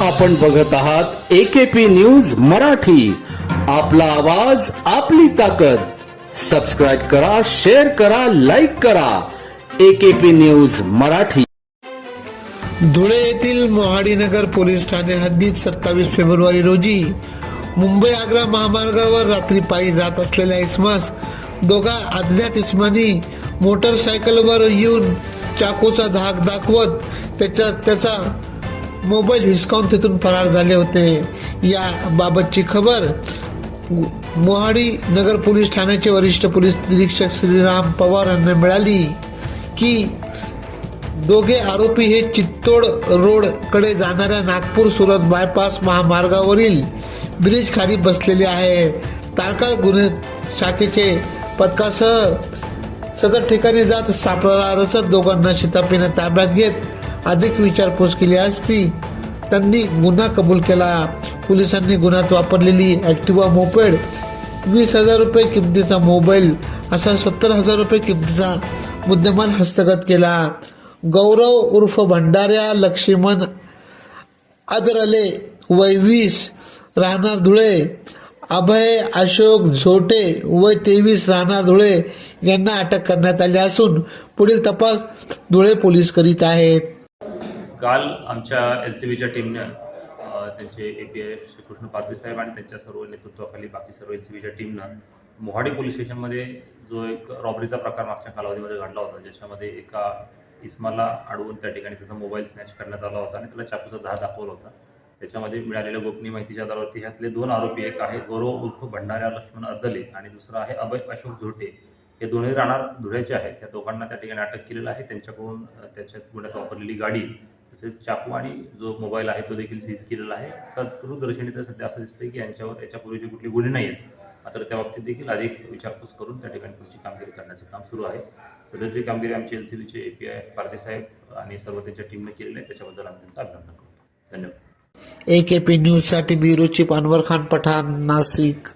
आपण बघत आहात एकेपी न्यूज मराठी. आपला आवाज आपली ताकद. सबस्क्राईब करा शेअर करा लाईक करा. AKP news Marathi. धुळे येथील मोहाडीनगर पोलीस ठाणे हद्दीत सत्तावीस फेब्रुवारी रोजी मुंबई आग्रा महामार्गावर रात्री पायी जात असलेल्या इसमास दोघा अज्ञात इसमानी मोटरसायकलवर येऊन चाकूचा धाक दाखवत त्याच्या त्याचा मोबाईल हिसकावून तिथून फरार झाले होते. या बाबतची खबर मोहाडी नगर पोलीस ठाण्याचे वरिष्ठ पोलीस निरीक्षक श्रीराम पवार यांना मिळाली की दोघे आरोपी हे चित्तोड रोडकडे जाणाऱ्या नागपूर सुरत बायपास महामार्गावरील ब्रिज खाली बसलेले आहेत. तारकाळ गुन्हे शाखेचे पथकासह सदर ठिकाणी जात सापळाला रचत दोघांना शितापीने ताब्यात घेत अधिक विचारपूस केली असती त्यांनी गुन्हा कबूल केला. पोलिसांनी गुन्ह्यात वापरलेली ॲक्टिवा मोपेड वीस हजार रुपये किमतीचा मोबाईल असा सत्तर हजार रुपये किमतीचा मुद्देमाल हस्तगत केला. गौरव उर्फ भंडाऱ्या लक्ष्मण आदरले वय वीस राहणार धुळे अभय अशोक झोटे वय तेवीस राहणार धुळे यांना अटक करण्यात आली असून पुढील तपास धुळे पोलीस करीत आहेत. काल आमच्या एल सी बीच्या टीमने त्यांचे A P I Shrikrishna Pardhi साहेब आणि त्यांच्या सर्व नेतृत्वाखाली बाकी सर्व एल सी बीच्या टीमनं मोहाडी पोलीस स्टेशनमध्ये जो एक रॉबरीचा प्रकार मागच्या कालावधीमध्ये घडला होता ज्याच्यामध्ये एका इस्माला अडवून त्या ठिकाणी त्याचा मोबाईल स्नॅच करण्यात आला होता आणि त्याला चाकूचा दहा दाखवला होता. त्याच्यामध्ये मिळालेल्या गोपनीय माहितीच्या आधारावरती ह्यातले दोन आरोपी एक आहे गौरव उर्फ भंडाऱ्या लक्ष्मण अर्दले आणि दुसरा आहे अभय अशोक झोटे. हे दोन्ही राहणार धुळ्याचे आहेत. त्या दोघांना त्या ठिकाणी अटक केलेलं आहे. त्यांच्याकडून त्याच्यात गुन्ह्यात वापरलेली गाडी तसेच चाकू आणि जो मोबाईल आहे तो देखील सीज केलेला आहे. सदृदर्शनी तर सध्या असं दिसतंय की यांच्यावर याच्यापूर्वीचे कुठले गुन्हे नाही आहेत मात्र त्या बाबतीत देखील अधिक विचारपूस करून त्या ठिकाणी पुढची कामगिरी करण्याचं काम सुरू आहे. सदरची कामगिरी आमची एल सी बीचे ए पी आय पारदे साहेब आणि सर्व त्यांच्या टीमने केलेली आहे. त्याच्याबद्दल आम्ही त्यांचं अभिनंदन करतो. धन्यवाद. ए के पी न्यूजसाठी ब्युरो चीफ अनवर खान पठाण नाशिक.